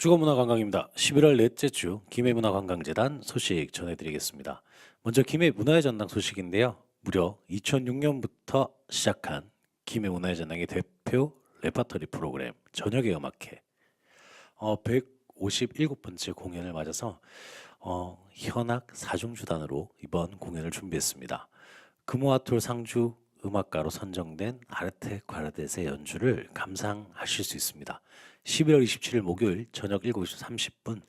주거문화관광입니다. 11월 넷째 주 김해문화관광재단 소식 전해드리겠습니다. 먼저 김해 문화의 전당 소식인데요. 무려 2006년부터 시작한 김해 문화의 전당의 대표 레파토리 프로그램 저녁의 음악회 어, 157번째 공연을 맞아서 어, 현악 사중주단으로 이번 공연을 준비했습니다. 금호아톨 상주 음악가로 선정된 아르테 과르데스의 연주를 감상하실 수 있습니다. 11월 27일 목요일 저녁 7시 30분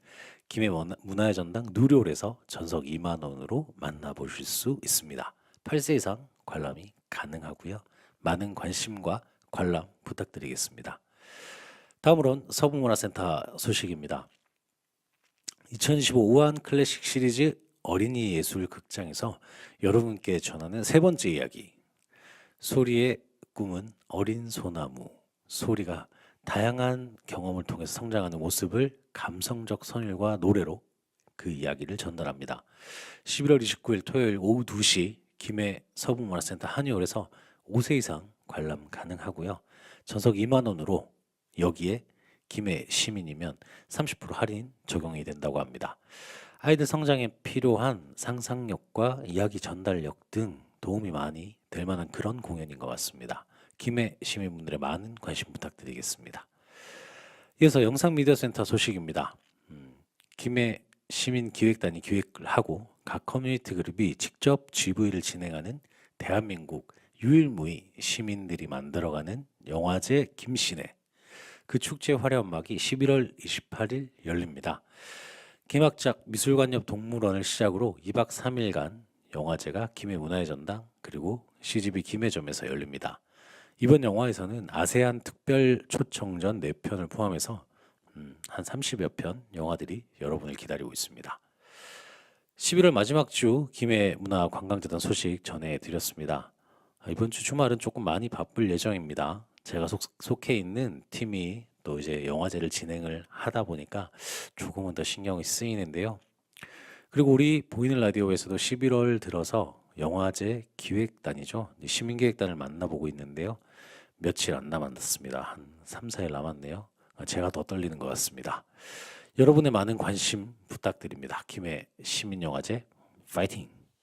김해 원- 문화의 전당 누리홀에서 전석 2만 원으로 만나보실 수 있습니다. 8세 이상 관람이 가능하고요. 많은 관심과 관람 부탁드리겠습니다. 다음으론 서부문화센터 소식입니다. 2025 우한 클래식 시리즈 어린이 예술 극장에서 여러분께 전하는 세 번째 이야기. 소리의 꿈은 어린 소나무. 소리가 다양한 경험을 통해서 성장하는 모습을 감성적 선율과 노래로 그 이야기를 전달합니다. 11월 29일 토요일 오후 2시 김해 서부문화센터 한의홀에서 5세 이상 관람 가능하고요. 전석 2만 원으로 여기에 김해 시민이면 30% 할인 적용이 된다고 합니다. 아이들 성장에 필요한 상상력과 이야기 전달력 등 도움이 많이 될 만한 그런 공연인 것 같습니다. 김해 시민분들의 많은 관심 부탁드리겠습니다. 이어서 영상미디어센터 소식입니다. 음, 김해 시민기획단이 기획을 하고 각 커뮤니티 그룹이 직접 GV를 진행하는 대한민국 유일무이 시민들이 만들어가는 영화제 김신혜 그 축제 화려한 막이 11월 28일 열립니다. 개막작 미술관 옆 동물원을 시작으로 2박 3일간 영화제가 김해 문화의 전당 그리고 CGV 김해점에서 열립니다. 이번 영화에서는 아세안 특별 초청전 4편을 포함해서 음, 한 30여 편 영화들이 여러분을 기다리고 있습니다. 11월 마지막 주 김해 문화 관광재단 소식 전해드렸습니다. 아, 이번 주 주말은 조금 많이 바쁠 예정입니다. 제가 속, 속해 있는 팀이 또 이제 영화제를 진행을 하다 보니까 조금은 더 신경이 쓰이는데요. 그리고 우리 보이는 라디오에서도 11월 들어서 영화제 기획단이죠. 시민기획단을 만나보고 있는데요. 며칠 안 남았습니다. 한 3, 4일 남았네요. 제가 더 떨리는 것 같습니다. 여러분의 많은 관심 부탁드립니다. 김해 시민영화제 파이팅!